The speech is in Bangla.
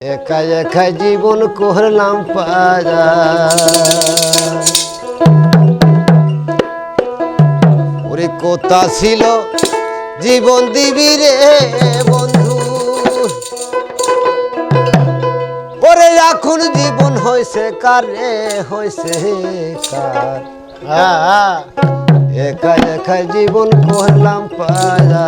একা একা জীবন করলাম পারা ওরে কথা ছিল, জীবন দিবি রে বন্ধু। ওরে এখন জীবন হয়েছে কার রে হয়েছে কার? একা একা জীবন করলাম পারা